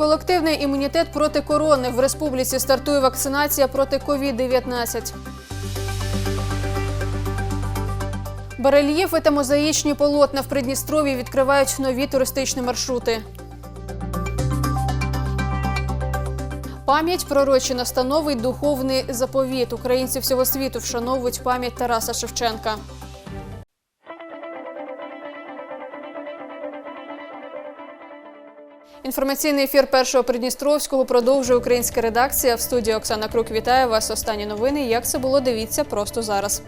Колективний імунітет проти корони в республіці стартує вакцинація проти COVID-19. Барельєфи та мозаїчні полотна в Придністров'ї відкривають нові туристичні маршрути. Пам'ять пророчі настанови й духовний заповіт. Українці всього світу вшановують пам'ять Тараса Шевченка. Інформаційний ефір першого Придністровського продовжує українська редакція. В студії Оксана Крук вітає вас. Останні новини. Як це було, дивіться просто зараз.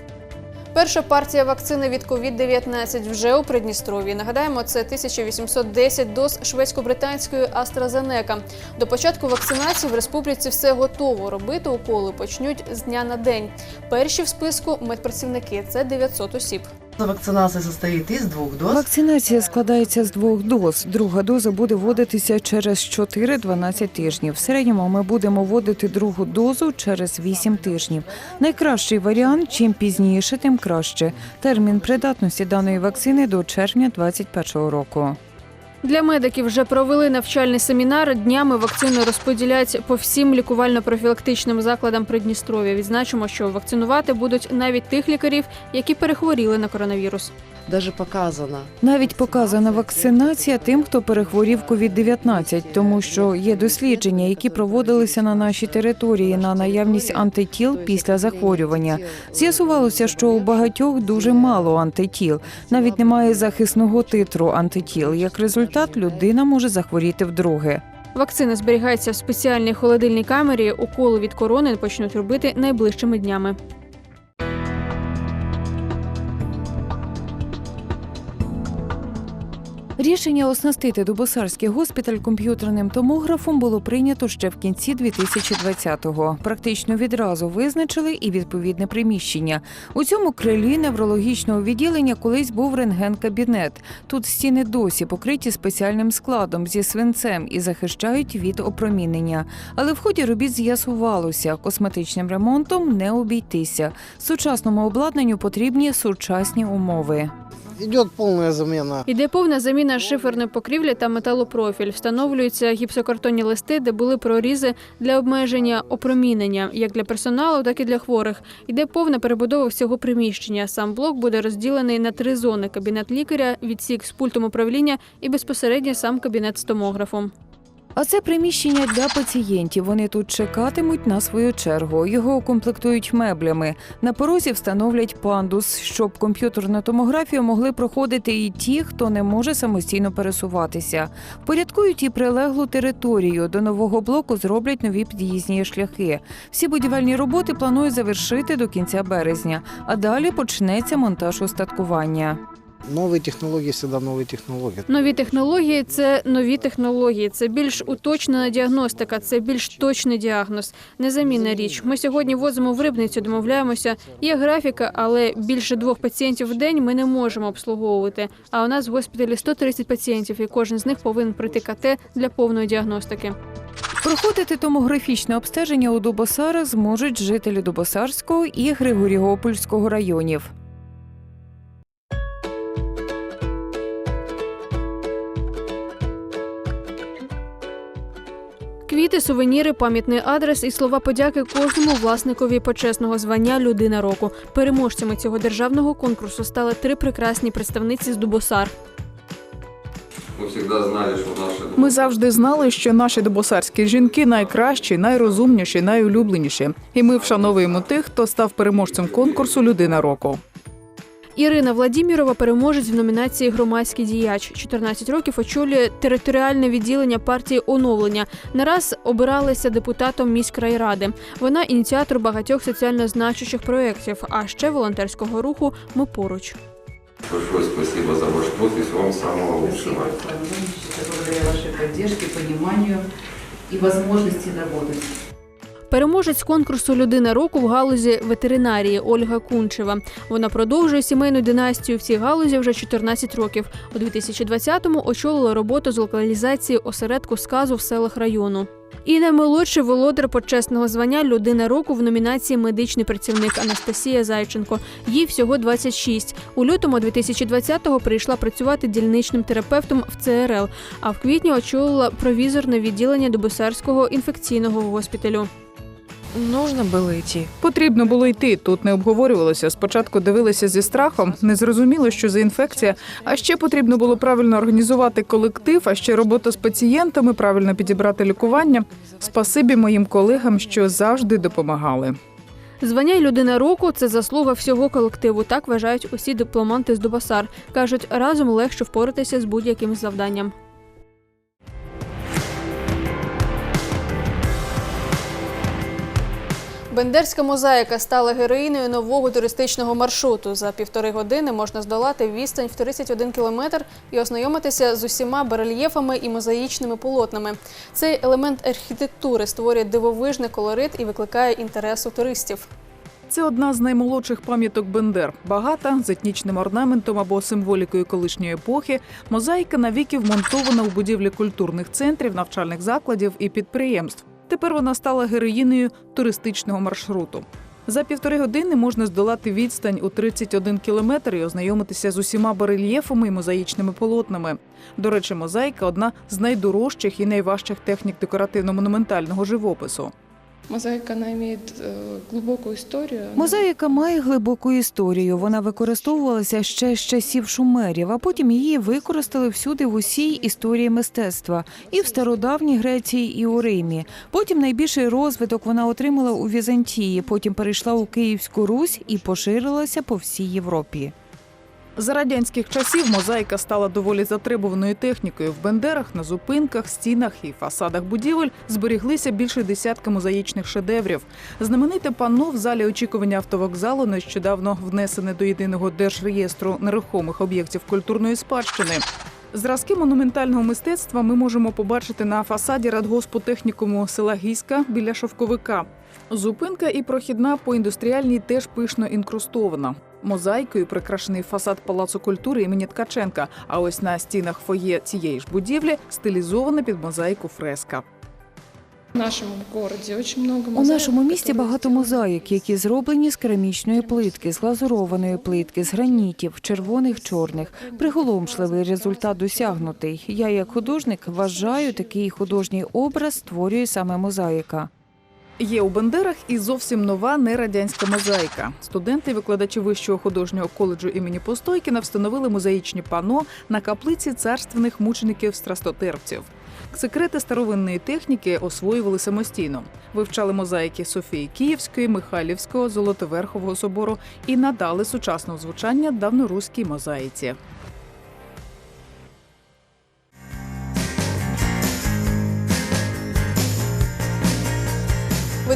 Перша партія вакцини від COVID-19 вже у Придністров'ї. Нагадаємо, це 1810 доз шведсько-британської AstraZeneca. До початку вакцинації в республіці все готово. Робити уколи почнуть з дня на день. Перші в списку медпрацівники це 900 осіб. Вакцинация состоїть із двох доз. Вакцинація складається з двох доз. Друга доза буде вводитися через 4-12 тижнів. В середньому ми будемо вводити другу дозу через 8 тижнів. Найкращий варіант чим пізніше, тим краще. Термін придатності даної вакцини до червня 2021 року. Для медиків вже провели навчальний семінар. Днями вакцини розподілять по всім лікувально-профілактичним закладам Придністров'я. Відзначимо, що вакцинувати будуть навіть тих лікарів, які перехворіли на коронавірус. Даже показано. Навіть показана вакцинація тим, хто перехворів COVID-19, тому що є дослідження, які проводилися на нашій території на наявність антитіл після захворювання. З'ясувалося, що у багатьох дуже мало антитіл, навіть немає захисного титру антитіл. Як результат, людина може захворіти вдруге. Вакцина зберігається в спеціальній холодильній камері. Уколи від корони почнуть робити найближчими днями. Рішення оснастити Дубосарський госпіталь комп'ютерним томографом було прийнято ще в кінці 2020-го. Практично відразу визначили і відповідне приміщення. У цьому крилі неврологічного відділення колись був рентген-кабінет. Тут стіни досі покриті спеціальним складом зі свинцем і захищають від опромінення. Але в ході робіт з'ясувалося, косметичним ремонтом не обійтися. Сучасному обладнанню потрібні сучасні умови. Идет повна заміна. Іде повна заміна шиферної покрівлі та металопрофіль. Встановлюються гіпсокартонні листи, де були прорізи для обмеження опромінення, як для персоналу, так і для хворих. Іде повна перебудова всього приміщення. Сам блок буде розділений на три зони: кабінет лікаря, відсік з пультом управління і безпосередньо сам кабінет з томографом. А це приміщення для пацієнтів. Вони тут чекатимуть на свою чергу. Його укомплектують меблями. На порозі встановлять пандус, щоб комп'ютерну томографію могли проходити і ті, хто не може самостійно пересуватися. Порядкують і прилеглу територію. До нового блоку зроблять нові під'їзні шляхи. Всі будівельні роботи планують завершити до кінця березня, а далі почнеться монтаж устаткування. Новые технологии всегда новые технологии. Нові технології це нові технології. Це більш уточнена діагностика, це більш точний діагноз, незамінна річ. Ми сьогодні возимо в рибницю, домовляємося. Є графіка, але більше двох пацієнтів в день ми не можемо обслуговувати. А у нас в госпіталі 130 пацієнтів, і кожен з них повинен пройти КТ для повної діагностики. Проходити томографічне обстеження у Дубосарах зможуть жителі Дубосарського і Григоріопольського районів. Квіти, сувеніри, пам'ятний адрес і слова подяки кожному власникові почесного звання Людина року. Переможцями цього державного конкурсу стали три прекрасні представниці з Дубосар. Мы всегда знали, что наши Ми завжди знали, що наші добосарські жінки найкращі, найрозумніші, найулюбленіші. І ми вшановуємо тих, хто став переможцем конкурсу Людина року. Ірина Владімірова переможець в номінації Громадський діяч. 14 років очолює територіальне відділення партії оновлення. Не раз обиралася депутатом міськрайради. Вона ініціатор багатьох соціально значущих проєктів, а ще волонтерського руху Ми поруч. большое спасибо за ваш труд вам самого лучшего. благодаря вашей поддержке, пониманию и возможности работать. Переможець конкурсу Людина року в галузі ветеринарії Ольга Кунчева. Вона продовжує сімейну династію в цій галузі вже 14 років. У 2020-му очолила роботу з локалізації осередку сказу в селах району. І наймолодший володар почесного звання Людина року в номінації Медичний працівник Анастасія Зайченко. Їй всього 26. У лютому 2020-го прийшла працювати дільничним терапевтом в ЦРЛ, а в квітні очолила провізорне відділення Дубосарського інфекційного госпіталю. Нужно було йти. Потрібно було йти. Тут не обговорювалося. Спочатку дивилися зі страхом, не зрозуміло, що за інфекція. А ще потрібно було правильно організувати колектив, а ще робота з пацієнтами, правильно підібрати лікування. Спасибі моїм колегам, що завжди допомагали. Звання людина року це заслуга всього колективу. Так вважають усі дипломанти з Дубасар. кажуть, разом легше впоратися з будь-яким завданням. Бендерська мозаїка стала героїною нового туристичного маршруту. За півтори години можна здолати відстань в 31 кілометр і ознайомитися з усіма барельєфами і мозаїчними полотнами. Цей елемент архітектури створює дивовижний колорит і викликає інтерес у туристів. Це одна з наймолодших пам'яток Бендер. Багата з етнічним орнаментом або символікою колишньої епохи. Мозаїка навіки вмонтована у будівлі культурних центрів, навчальних закладів і підприємств. Тепер вона стала героїнею туристичного маршруту. За півтори години можна здолати відстань у 31 кілометр і ознайомитися з усіма барельєфами і мозаїчними полотнами. До речі, мозаїка одна з найдорожчих і найважчих технік декоративно-монументального живопису. Мозаика, она имеет э, глубокую историю. Мозаїка має глибоку історію. Вона використовувалася ще з часів шумерів, а потім її використали всюди в усій історії мистецтва і в стародавній Греції, і у Римі. Потім найбільший розвиток вона отримала у Візантії. Потім перейшла у Київську Русь і поширилася по всій Європі. За радянських часів мозаїка стала доволі затребуваною технікою. В бендерах, на зупинках, стінах і фасадах будівель зберіглися більше десятка мозаїчних шедеврів. Знамените панно в залі очікування автовокзалу нещодавно внесене до єдиного держреєстру нерухомих об'єктів культурної спадщини. Зразки монументального мистецтва ми можемо побачити на фасаді радгоспу технікуму села Гіська біля шовковика. Зупинка і прохідна по індустріальній теж пишно інкрустована. Мозаїкою прикрашений фасад Палацу культури імені Ткаченка. А ось на стінах фоє цієї ж будівлі стилізована під мозаїку фреска. У нашому місті багато мозаїк, які зроблені з керамічної плитки, з глазурованої плитки, з гранітів, червоних, чорних. Приголомшливий результат досягнутий. Я, як художник, вважаю, такий художній образ створює саме мозаїка. Є у Бендерах і зовсім нова нерадянська мозаїка. Студенти викладачі вищого художнього коледжу імені Постойкіна встановили мозаїчні пано на каплиці царственних мучеників страстотерпців. Секрети старовинної техніки освоювали самостійно. Вивчали мозаїки Софії Київської, Михайлівського, Золотоверхового собору і надали сучасного звучання давноруській мозаїці.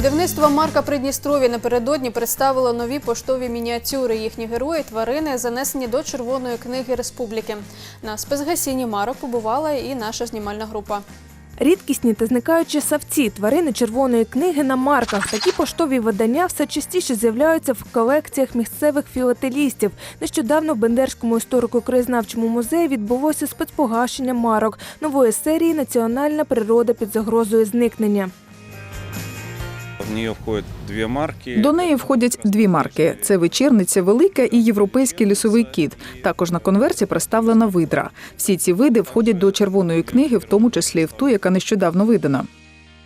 Видавництво Марка Придністров'я напередодні представило нові поштові мініатюри. Їхні герої тварини занесені до Червоної книги Республіки. На спецгасінні марок побувала і наша знімальна група. Рідкісні та зникаючі савці тварини червоної книги на марках. Такі поштові видання все частіше з'являються в колекціях місцевих філателістів. Нещодавно в Бендерському історико-краєзнавчому музеї відбулося спецпогашення марок нової серії Національна природа під загрозою зникнення. В нее входят две марки. До неї входять дві марки: це вечірниця велика і європейський лісовий кіт. Також на конверті представлена видра. Всі ці види входять до червоної книги, в тому числі в ту, яка нещодавно видана.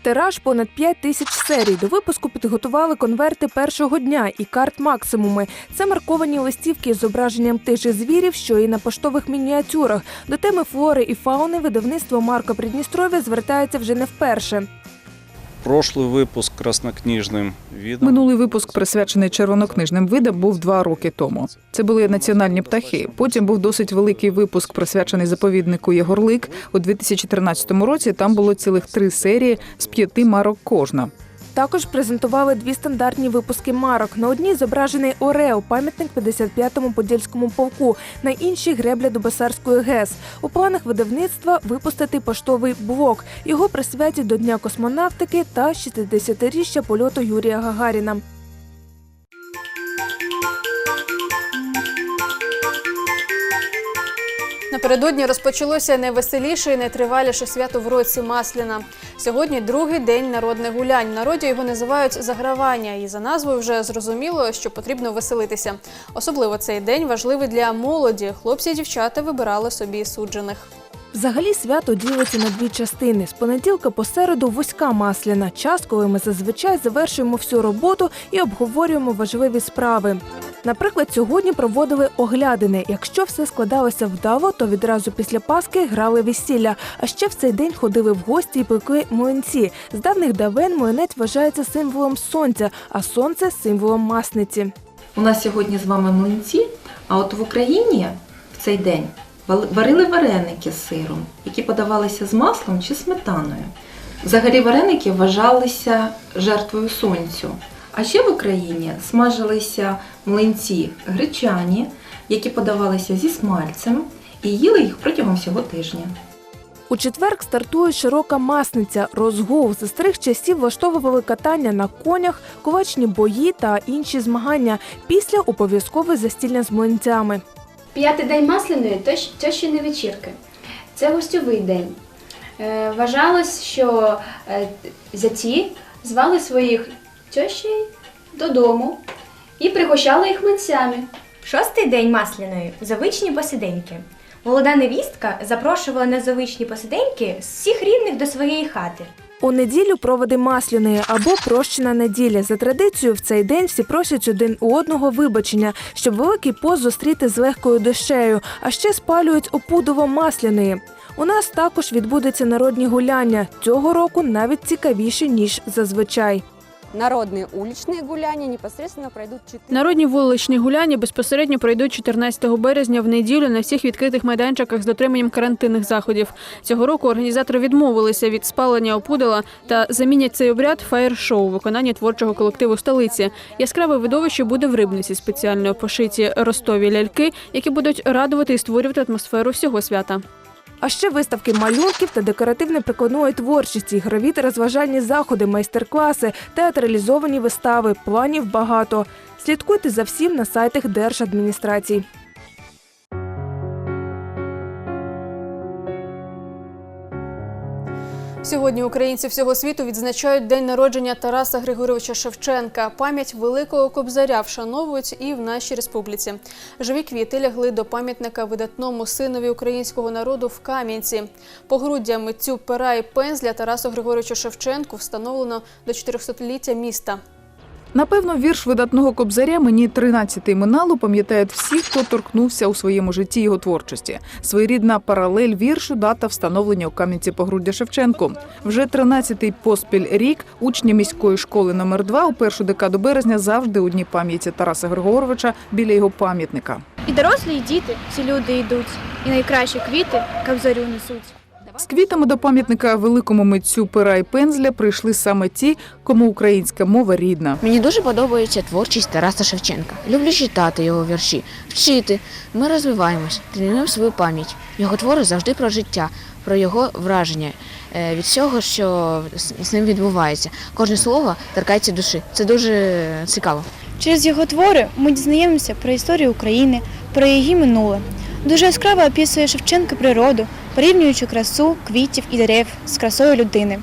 Тираж понад 5 тисяч серій. До випуску підготували конверти першого дня і карт максимуми. Це марковані листівки з зображенням тих же звірів, що і на поштових мініатюрах. До теми флори і фауни видавництво Марка Придністров'я звертається вже не вперше. Прошлый выпуск краснокнижным видом. Минулий випуск, присвячений червонокнижним видам, був два роки тому. Це були національні птахи. Потім був досить великий випуск, присвячений заповіднику Єгорлик. У 2013 році там було цілих три серії з п'яти марок кожна. Також презентували дві стандартні випуски марок. На одній зображений Орео, пам'ятник 55-му подільському полку, на іншій гребля до Басарської ГЕС. У планах видавництва випустити поштовий блок. Його присвятять до Дня космонавтики та 60-річчя польоту Юрія Гагаріна. Напередодні розпочалося найвеселіше і найтриваліше свято в році Масляна. Сьогодні другий день народних гулянь. В народі його називають загравання, і за назвою вже зрозуміло, що потрібно веселитися. Особливо цей день важливий для молоді. Хлопці і дівчата вибирали собі суджених. Взагалі свято ділиться на дві частини. З понеділка по середу вузька масляна. Час, коли ми зазвичай завершуємо всю роботу і обговорюємо важливі справи. Наприклад, сьогодні проводили оглядини. Якщо все складалося вдало, то відразу після Пасхи грали весілля. А ще в цей день ходили в гості і пекли млинці. З давних давен млинець вважається символом сонця, а сонце символом масниці. У нас сьогодні з вами млинці, а от в Україні в цей день варили вареники з сиром, які подавалися з маслом чи сметаною. Взагалі вареники вважалися жертвою сонцю. А ще в Україні смажилися млинці гречані, які подавалися зі смальцем, і їли їх протягом всього тижня. У четвер стартує широка масниця. Розгул з старих часів влаштовували катання на конях, кулачні бої та інші змагання. Після обов'язкове застілля з млинцями. П'ятий день масляної то, ще не вечірки. Це гостьовий день. Е, вважалось, що е, зяті звали своїх тьощей додому і пригощали їх млинцями. Шостий день масляної завичні посиденьки. Молода невістка запрошувала на завичні посиденьки з всіх рідних до своєї хати. У неділю проводи масляної або прощена неділя. За традицією, в цей день всі просять один у одного вибачення, щоб великий пост зустріти з легкою душею, а ще спалюють опудово масляної. У нас також відбудеться народні гуляння цього року навіть цікавіші ніж зазвичай. Народные уличные гуляния непосредственно пройдут 4 Народні вуличні гуляння безпосередньо пройдуть 14 березня в неділю на всіх відкритих майданчиках з дотриманням карантинних заходів. Цього року організатори відмовилися від спалення опудала та замінять цей обряд фаєр-шоу у виконанні творчого колективу столиці. Яскраве видовище буде в рибниці, спеціально пошиті ростові ляльки, які будуть радувати і створювати атмосферу всього свята. А ще виставки малюнків та декоративно-прикладної творчості, ігрові та розважальні заходи, майстер-класи, театралізовані вистави. Планів багато. Слідкуйте за всім на сайтах держадміністрацій. Сьогодні українці всього світу відзначають день народження Тараса Григоровича Шевченка. Пам'ять великого кобзаря вшановують і в нашій республіці. Живі квіти лягли до пам'ятника видатному синові українського народу в Кам'янці. Погруддя митцю пера і пензля Тарасу Григоровичу Шевченку встановлено до 400-ліття міста. Напевно, вірш видатного кобзаря мені 13-й минало пам'ятають всі, хто торкнувся у своєму житті його творчості. Своєрідна паралель віршу дата встановлення у Кам'янці Погруддя Шевченку. Вже 13-й поспіль рік учні міської школи номер 2 у першу декаду березня завжди у дні пам'яті Тараса Григоровича біля його пам'ятника. І дорослі, і діти, всі люди йдуть, і найкращі квіти кабзарю несуть. З квітами до пам'ятника великому митцю пера і пензля прийшли саме ті, кому українська мова рідна. Мені дуже подобається творчість Тараса Шевченка. Люблю читати його вірші, вчити. Ми розвиваємось, тренуємо свою пам'ять. Його твори завжди про життя, про його враження е, від всього, що з з ним відбувається. Кожне слово торкається душі. Це дуже цікаво. Через його твори ми дізнаємося про історію України, про її минуле. Дуже яскраво описує Шевченка природу, порівнюючи красу квітів і дерев з красою людини.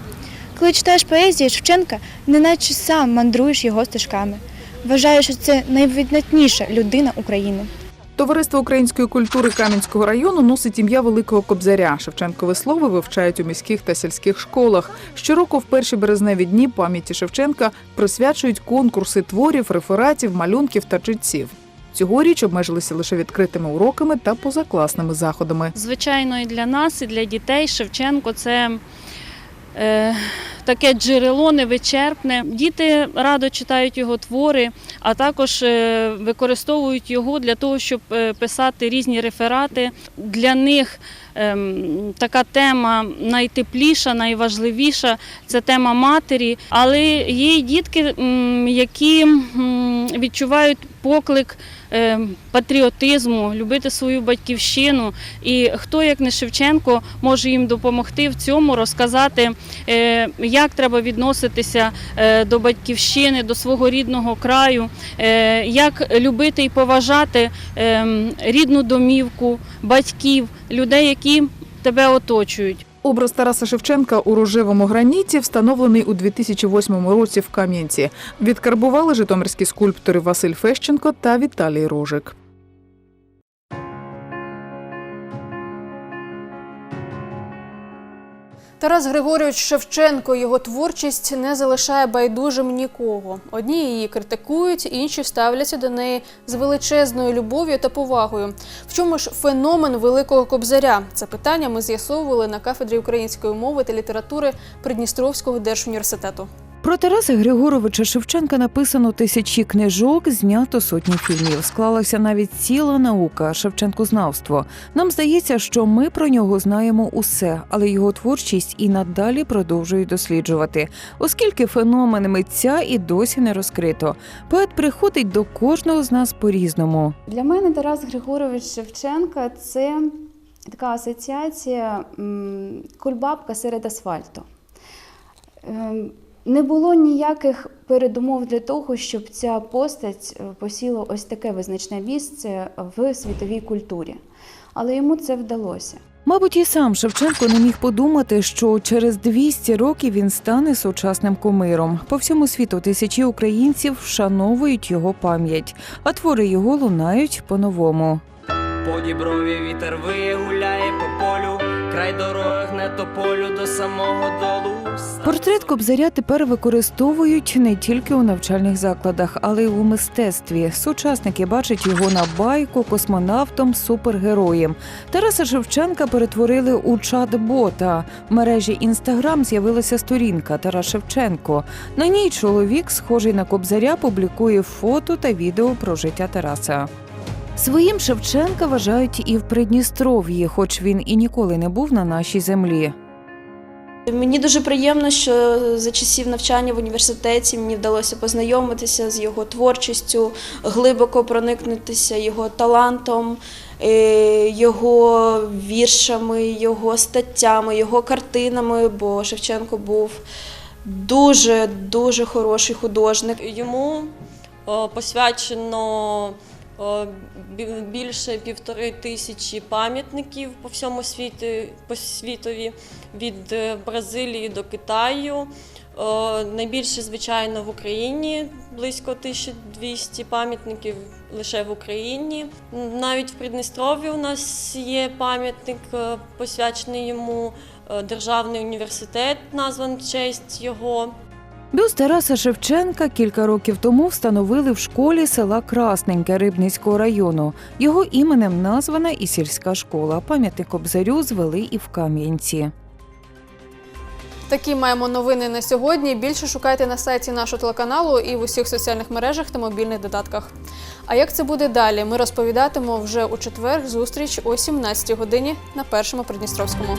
Коли читаєш поезію Шевченка, неначе сам мандруєш його стежками. Вважаю, що це найвидатніша людина України. Товариство української культури Кам'янського району носить ім'я Великого Кобзаря. Шевченкове слово вивчають у міських та сільських школах. Щороку в перші березневі дні пам'яті Шевченка присвячують конкурси творів, рефератів, малюнків та читців. Цьогоріч обмежилися лише відкритими уроками та позакласними заходами. Звичайно, і для нас, і для дітей Шевченко це е, таке джерело невичерпне. Діти радо читають його твори, а також е, використовують його для того, щоб е, писати різні реферати. Для них ем, така тема найтепліша, найважливіша це тема матері. Але є й дітки, які відчувають поклик е, патріотизму, любити свою батьківщину. І хто, як не Шевченко, може їм допомогти в цьому, розказати, е, як треба відноситися е, до батьківщини, до свого рідного краю, як любити і поважати е, рідну домівку, батьків, людей, які тебе оточують. Образ Тараса Шевченка у рожевому граніті встановлений у 2008 році в Кам'янці. Відкарбували житомирські скульптори Василь Фещенко та Віталій Рожик. Тарас Григорович Шевченко, його творчість не залишає байдужим нікого. Одні її критикують, інші ставляться до неї з величезною любов'ю та повагою. В чому ж феномен великого кобзаря? Це питання ми з'ясовували на кафедрі української мови та літератури Придністровського держуніверситету. Про Тараса Григоровича Шевченка написано тисячі книжок, знято сотні фільмів. Склалася навіть ціла наука Шевченкознавство. Нам здається, що ми про нього знаємо усе, але його творчість і надалі продовжують досліджувати, оскільки феномен митця і досі не розкрито. Поет приходить до кожного з нас по-різному. Для мене Тарас Григорович Шевченка це така асоціація кульбабка серед асфальту. Не було ніяких передумов для того, щоб ця постать е, посіла ось таке визначне місце в світовій культурі. Але йому це вдалося. Мабуть, і сам Шевченко не міг подумати, що через 200 років він стане сучасним кумиром. По всьому світу тисячі українців вшановують його пам'ять, а твори його лунають по-новому. По діброві вітер виє, гуляє по полю, край дороги гне тополю до самого долу. Портрет Кобзаря тепер використовують не тільки у навчальних закладах, але й у мистецтві. Сучасники бачать його на байку, космонавтом, супергероєм. Тараса Шевченка перетворили у чат-бота. В мережі Інстаграм з'явилася сторінка Тарас Шевченко. На ній чоловік, схожий на Кобзаря, публікує фото та відео про життя Тараса. Своїм Шевченка вважають і в Придністров'ї, хоч він і ніколи не був на нашій землі. Мені дуже приємно, що за часів навчання в університеті мені вдалося познайомитися з його творчістю, глибоко проникнутися його талантом, е, його віршами, його статтями, його картинами, бо Шевченко був дуже дуже хороший художник. Йому посвячено о, бі- більше півтори тисячі пам'ятників по всьому світу, по світові, від е, Бразилії до Китаю. Найбільше, звичайно, в Україні близько 1200 пам'ятників лише в Україні. Навіть в Придністров'ї у нас є пам'ятник, е, посвячений йому. Е, Державний університет назван в честь його. Бюст Тараса Шевченка кілька років тому встановили в школі села Красненьке Рибницького району. Його іменем названа і сільська школа. Пам'ятник Кобзарю звели і в Кам'янці. Такі маємо новини на сьогодні. Більше шукайте на сайті нашого телеканалу і в усіх соціальних мережах та мобільних додатках. А як це буде далі? Ми розповідатимемо вже у четвер. Зустріч о 17 годині на першому Придністровському.